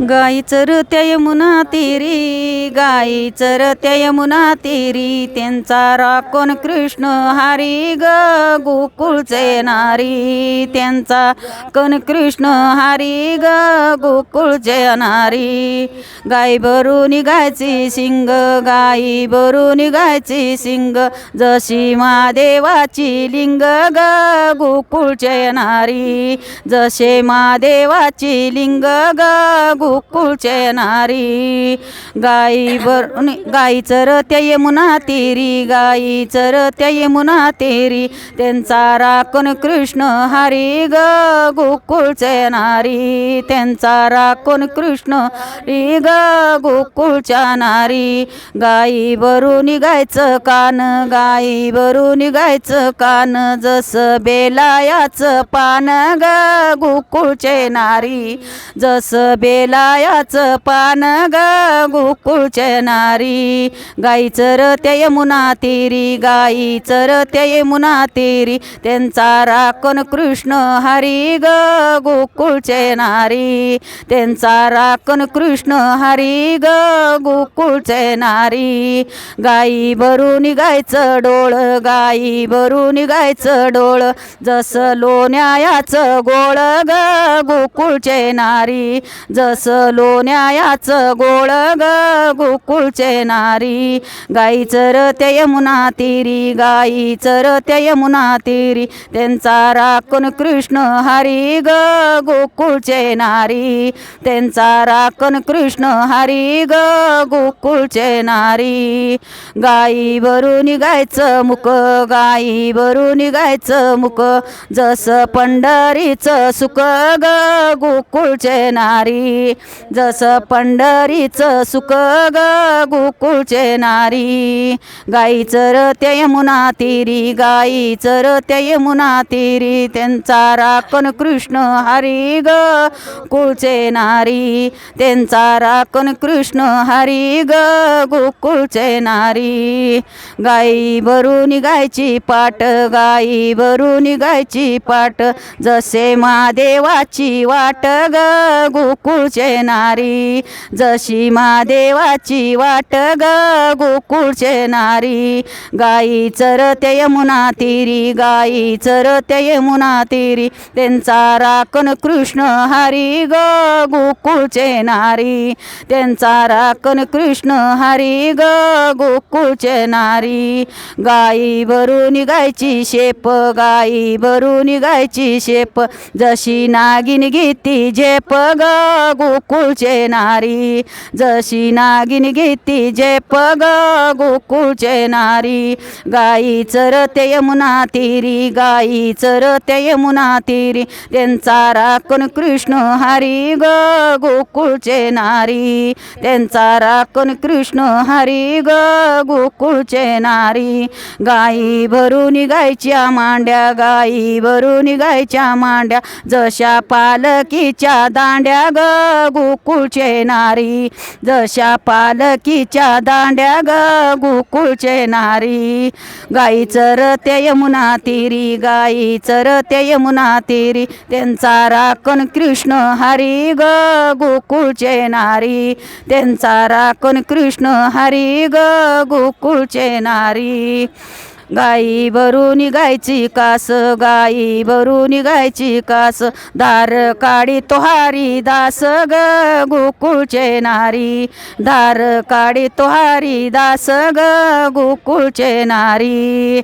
गाई चरत्या यमुना तेरी गाई चरत्या यमुना तेरी त्यांचा राखण कृष्ण हरी ग गोकुळचे नारी. त्यांचा कण कृष्ण हरी ग गोकुळचे नारी. गाई भरून गायची शिंग गाई भरून गायची शिंग जशी महादेवाची लिंग ग गोकुळचे नारी. जसे महादेवाची लिंग ग गोकुळचे नारी गाई बर गाई चरत्या यमुना तेरी. गाई चरत्या यमुना तेरी. त्यांचा राखण कृष्ण हरी ग. गोकुळचे नारी त्यांचा राखण कृष्ण री ग. गोकुळच्या नारी गाई भरून गायचं कान. गाई भरून गायचं कान. जसं बेलायाचं पान ग. गोकुळचे नारी जसं बेलायाचं पान ग गोकुळचे नारी. गाई चरते यमुना तेरी गाई चरते यमुना तेरी. त्यांचा राखण कृष्ण हरी ग गोकुळचे नारी. त्यांचा राखण कृष्ण हरी ग गोकुळचे नारी. गाई भरून गायचं डोळ गाई भरून गायचं डोळ. जसं लोण्यायाचं गोळ ग गोकुळचे नारी. जसं लोण्यायाचं गोळ ग गोकुळचे नारी. गाई चरते यमुना तिरी गाई चरते यमुना तिरी. त्यांचा राखण कृष्ण हरी ग गोकुळचे नारी. त्यांचा राखण कृष्ण हरी ग गोकुळचे नारी. गाई भरून गायचं मुक गाई भरून गायचं मुक. जसं पंढरीचं सुख ग गोकुळचे नारी. जसं पंढरीचं सुख ग गोकुळचे नारी. गाई चरत्या यमुना तिरी गाई चरत्या यमुना तिरी त्यांचा राखण कृष्ण हरी ग कुळचे नारी. त्यांचा राखण कृष्ण हरी ग गोकुळचे नारी. गाई भरून गायची पाट गाई भरून गायची पाट जसे महादेवाची वाट ग गोकुळचे नारी जशी महादेवाची वाट ग गोकुळ चेनारी. गाई चरते यमुना तिरी गाई चरते यमुना तिरी. त्यांचा राखण कृष्ण हरी ग गोकुळ चेनारी. त्यांचा राखण कृष्ण हरी ग गोकुळ चेनारी. गाई भरून गायची शेप गाई भरून गायची शेप. जशी नागिन गीती झेप ग गोकुळचे नारी जशी नागिन गीती झेप ग गोकुळचे नारी. गाई चरते यमुना तिरी गाई चरते यमुना तिरी. त्यांचा राखण कृष्ण हरी ग गोकुळचे नारी. त्यांचा राखण कृष्ण हरी ग गोकुळचे नारी. गाई भरून गायच्या मांड्या गाई भरून गायच्या मांड्या. जशा पालकीच्या दांड्या ग गोकुळचे नारी जशा पालकीच्या दांड्या ग गोकुळचे नारी. गाई चरते यमुना तिरी गाई चरते यमुना तिरी त्यांचा राखण कृष्ण हरी ग गोकुळचे नारी. त्यांचा राखण कृष्ण हरी ग गोकुळचे नारी. गाई भरून गायची कास गाई भरून गायची कास दार काडी तो हारी दास ग गोकुळचे नारी. दार काडी तो हारी दास ग गोकुळचे नारी.